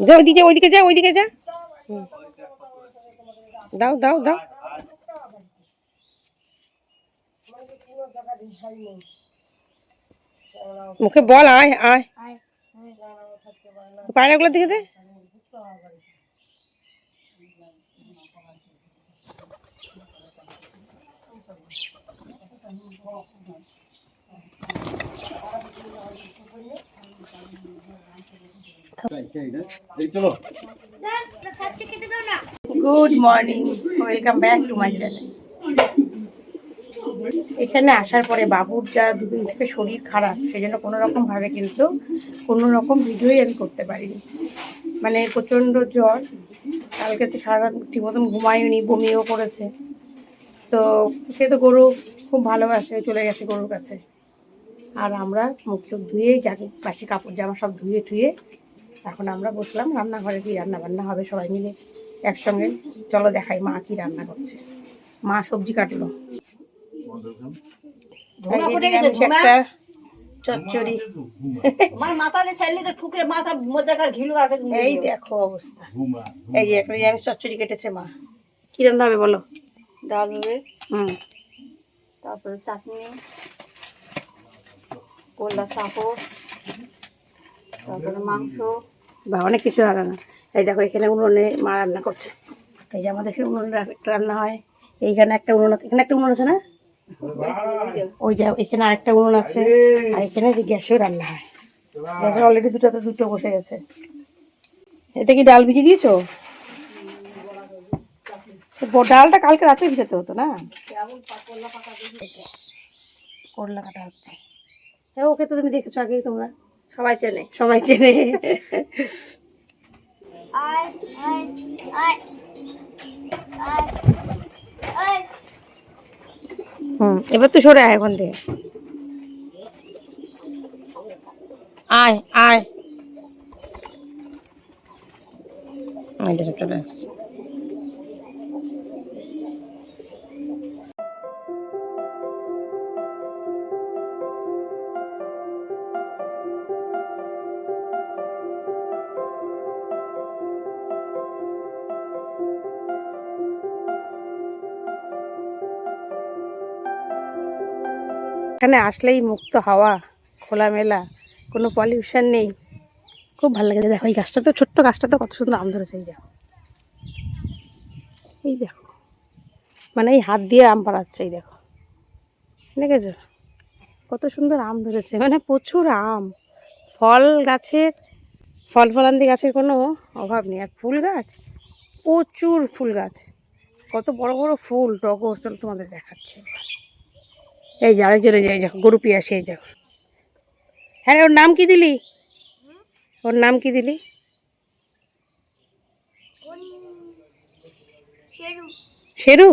যা ওইদিকে ওইদিকে যা ওইদিকে যা হুম। দাও দাও দাও মুখে বল আয় আয় পায়রাগুলো দেখে দে good morning welcome back to my channel এখানে আসার পরে বাবুর যা দুদিন থেকে শরীর খারাপ সেই জন্য কোনো রকম ভাবে কিন্তু কোনো রকম ভিডিওই আমি করতে পারিনি। মানে প্রচণ্ড জ্বর। কালকে তো সারা ঠিক মতন ঘুমায়নি, বমিও করেছে। তো সে তো গরু খুব ভালোবাসে, চলে গেছে গরুর কাছে। আর আমরা মুখ টুক ধুয়ে যাকে বাসি কাপড় জামা সব ধুয়ে ধুয়ে এখন আমরা বসলাম রান্নাঘরে কি রান্না বান্না হবে সবাই মিলে একসঙ্গে। চলো দেখাই মা কি রান্না করছে। মা সবজি কাটলো। একটা চচ্চড়ি। আমার মাথা দিয়ে ছেলে তো ঠুকরে মাথার মধ্যে কার ঘিলু আর এই দেখো অবস্থা। এই যে একটা নিরামিষ চচ্চড়ি কেটেছে মা। কি রান্না হবে বলো? ডাল হবে। হুম। তারপরে চাটনি। কল্লা চাপড়। তারপরে মাংস। বা অনেক কিছু রান্না এই দেখো, এখানে উনুনে মা রান্না করছে। এই যে আমাদের এখানে উনুনে রান্না হয়। এইখানে একটা উনুন এখানে একটা উনুন আছে না? ওই যে এখানে আরেকটা উনুন আছে। আর এখানে গ্যাসেও রান্না হয়। গ্যাসে অলরেডি দুটোতে দুটো বসে গেছে। এটা কি ডাল ভিজিয়ে দিয়েছ? ডালটা কালকে রাতে ভিজাতে হতো না? করলা কাটা হচ্ছে। হ্যাঁ ওকে তো তুমি দেখেছ আগেই তোমরা। সবাই চেনে সবাই চেনে। হুম, এবার তো সরে আয় ওখান থেকে। আয় আয়। আয় চলে আসছি এখানে আসলেই মুক্ত হাওয়া, খোলামেলা, কোনো পলিউশন নেই। খুব ভালো লাগে। দেখো, এই গাছটা তো, ছোট্ট গাছটা তো কত সুন্দর আম ধরেছে, এই দেখো। এই দেখো। মানে এই হাত দিয়ে আম পাড়াচ্ছে, এই দেখো। দেখেছ? কত সুন্দর আম ধরেছে। মানে প্রচুর আম। ফল গাছের ফল ফলান্তি গাছের কোনো অভাব নেই। আর ফুল গাছ? প্রচুর ফুল গাছ। কত বড় বড় ফুল, টগর চলো তোমাদের দেখাচ্ছে। এই যে আরেকজনে যাই দেখো গরু পিয়াসি এই দেখো। হ্যাঁ ওর নাম কি দিলি? ওর নাম কি দিলি? শেরু।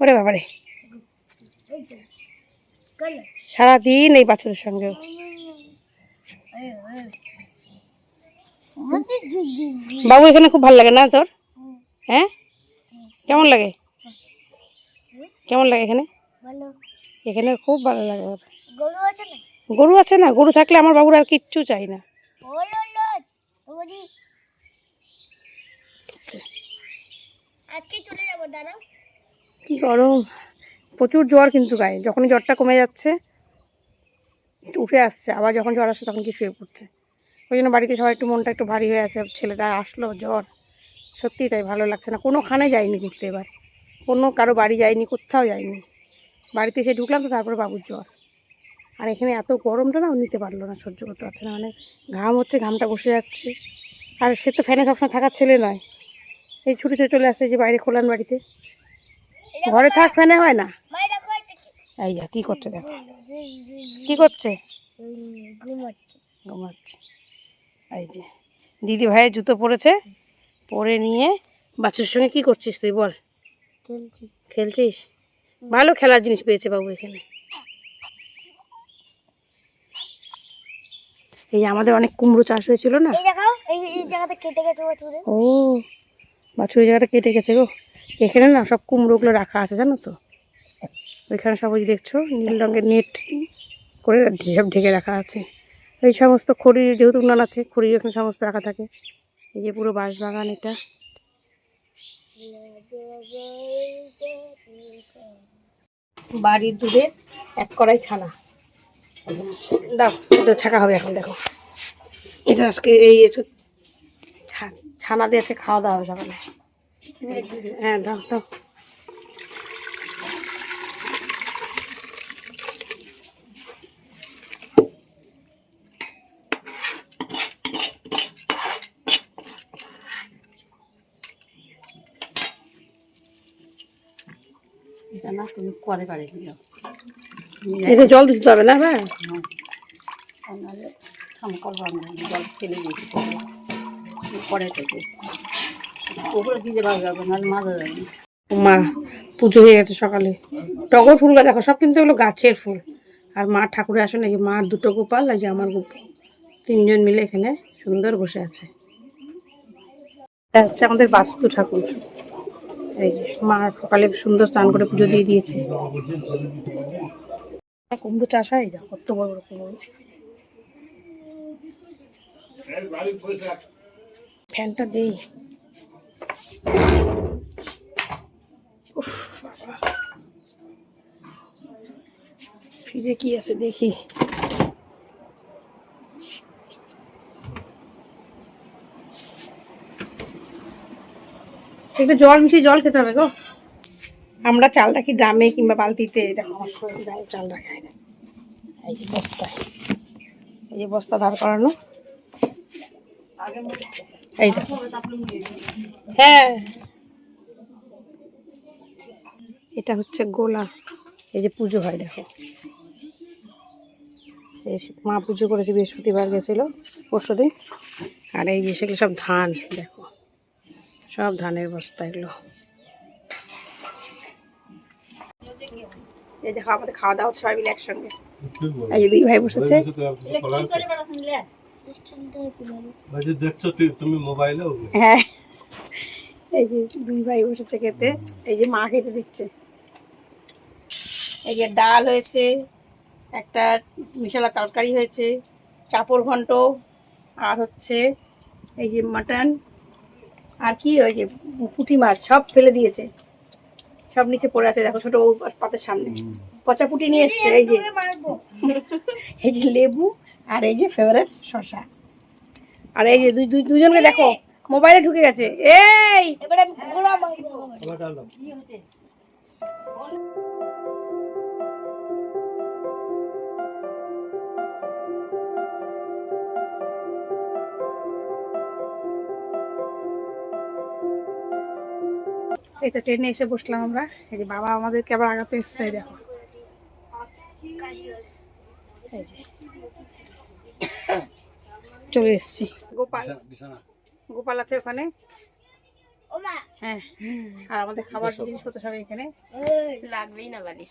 ওরে বাবারে। সারাদিন এই বাছুরের সঙ্গে। বাবু এখানে খুব ভালো লাগে না তোর? হ্যাঁ? কেমন লাগে? কেমন লাগে এখানে? এখানে খুব ভালো লাগে গরু আছে না? গরু আছে না? গরু থাকলে আমার বাবুর আর কিচ্ছু চাই না। কি গরম? প্রচুর জ্বর কিন্তু গায়ে। যখনই জ্বরটা কমে যাচ্ছে উঠে আসছে। আবার যখন জ্বর আসছে তখন কি শুয়ে পড়ছে ওই জন্য বাড়িতে সবাই একটু মনটা একটু ভারী হয়ে আছে। ছেলেটা আসলো জ্বর। সত্যি তাই ভালো লাগছে না। কোনোখানে যায়নি ঘুরতে এবার। কোনো কারও বাড়ি যায়নি কোথাও যায়নি বাড়িতে এসে ঢুকলাম তো তারপরে বাবুর জ্বর। আর এখানে এত গরমটা না নিতে পারল না সহ্য করতে পারছে না। মানে ঘাম হচ্ছে ঘামটা বসে যাচ্ছে। আর সে তো ফ্যানে সবসময় থাকার ছেলে নয়। এই ছুটিতে চলে আসছে যে বাইরে খোলান বাড়িতে। ঘরে থাক ফ্যানে হয় না। এই যা কি করছে দেখো। কি করছে? ঘুমাচ্ছে। ঘুমাচ্ছে এই যে দিদি ভাইয়ের জুতো পরেছে। পরে নিয়ে বাচ্চার সঙ্গে কি করছিস তুই বল। খেলছিস? ভালো খেলার জিনিস পেয়েছে বাবু এখানে। এই আমাদের অনেক কুমড়ো চাষ হয়েছিল না? এই দেখাও এই এই জায়গাটা কেটে গেছে ও বাছুরের জায়গাটা কেটে গেছে গো। এখানে না সব কুমড়োগুলো রাখা আছে জানো তো? ওইখানে সব ওই দেখছ নীল রঙের নেট করে সব ঢেকে রাখা আছে। এই সমস্ত খড়ি যেহেতু উনান আছে খড়ি এখানে সমস্ত রাখা থাকে। এই যে পুরো বাঁশবাগান এটা। বাড়ির দুধে এক কড়াই ছানা। দাও এটা ছাকা হবে এখন, দেখো। এটা আজকে এই ছানা দিয়ে আছে খাওয়া দাওয়া হবে সকালে। হ্যাঁ দাও দাও। এটা না তুমি করে বাড়ি দিও জল দিতে হবে না হ্যাঁ? নাহলে থাম করব আমরা জল ফেলে দিয়েছি পরে থেকে। ওপরে দিতে পারবে যাবে নাহলে মাজা যাবে মা পুজো হয়ে গেছে সকালে। টগর ফুল গাছ দেখো সব কিন্তু এগুলো গাছের ফুল। আর মা ঠাকুরে আসনে নাকি? মার দুটো গোপাল আর যে আমার গোপাল। তিনজন মিলে এখানে সুন্দর বসে আছে। এটা হচ্ছে আমাদের বাস্তু ঠাকুর। এই যে, মা সকালে সুন্দর স্নান করে পুজো দিয়ে দিয়েছে। কুমড়ো চাষ হয়? দেখো, কত বড় বড় কুমড়ো। ফ্যানটা দেই। ফ্রিজে কি আছে দেখি। একটু জল মিশিয়ে জল খেতে হবে গো। আমরা চাল রাখি ড্রামে কিংবা বালতিতে। দেখো, আমার চাল রাখা না। এই যে এই যে বস্তা ধার করানো। এই হ্যাঁ। এটা হচ্ছে গোলা। এই যে পুজো হয়, দেখো। মা পুজো করেছে, বৃহস্পতিবার গেছিল পরশু দিন আর এই যে সেগুলো সব ধান, দেখো। সব ধানের বস্তা এগুলো। এই দেখো আমাদের খাওয়া দাওয়া সবাই মিলে একসঙ্গে। এই যে দুই ভাই বসেছে। হ্যাঁ। এই যে দুই ভাই বসেছে খেতে। এই যে মা খেতে দিচ্ছে এই যে ডাল হয়েছে একটা মিশালা তরকারি হয়েছে চাপড় ঘন্ট আর হচ্ছে এই যে মাটন। আর কি ওই যে পুঁটি মাছ সব ফেলে দিয়েছে। সব নিচে পড়ে আছে দেখো ছোট বউ পাতের সামনে। পচা পুটি নিয়ে এসছে এই যে। এই যে লেবু আর এই যে ফেভারেট শশা আর এই যে দুই দুই দুজনকে দেখো মোবাইলে ঢুকে গেছে। এই! এবারে আমি ঘোড়া মারবো। কি হচ্ছে? এই তো ট্রেনে এসে বসলাম আমরা। এই যে বাবা আমাদেরকে আবার আগাতে এসছে দেখো। এই যে। চলে এসছি। গোপাল। গোপাল আছে ওখানে? হ্যাঁ। আর আমাদের খাবার জিনিসপত্র সব এখানে? লাগবেই না বালিশ।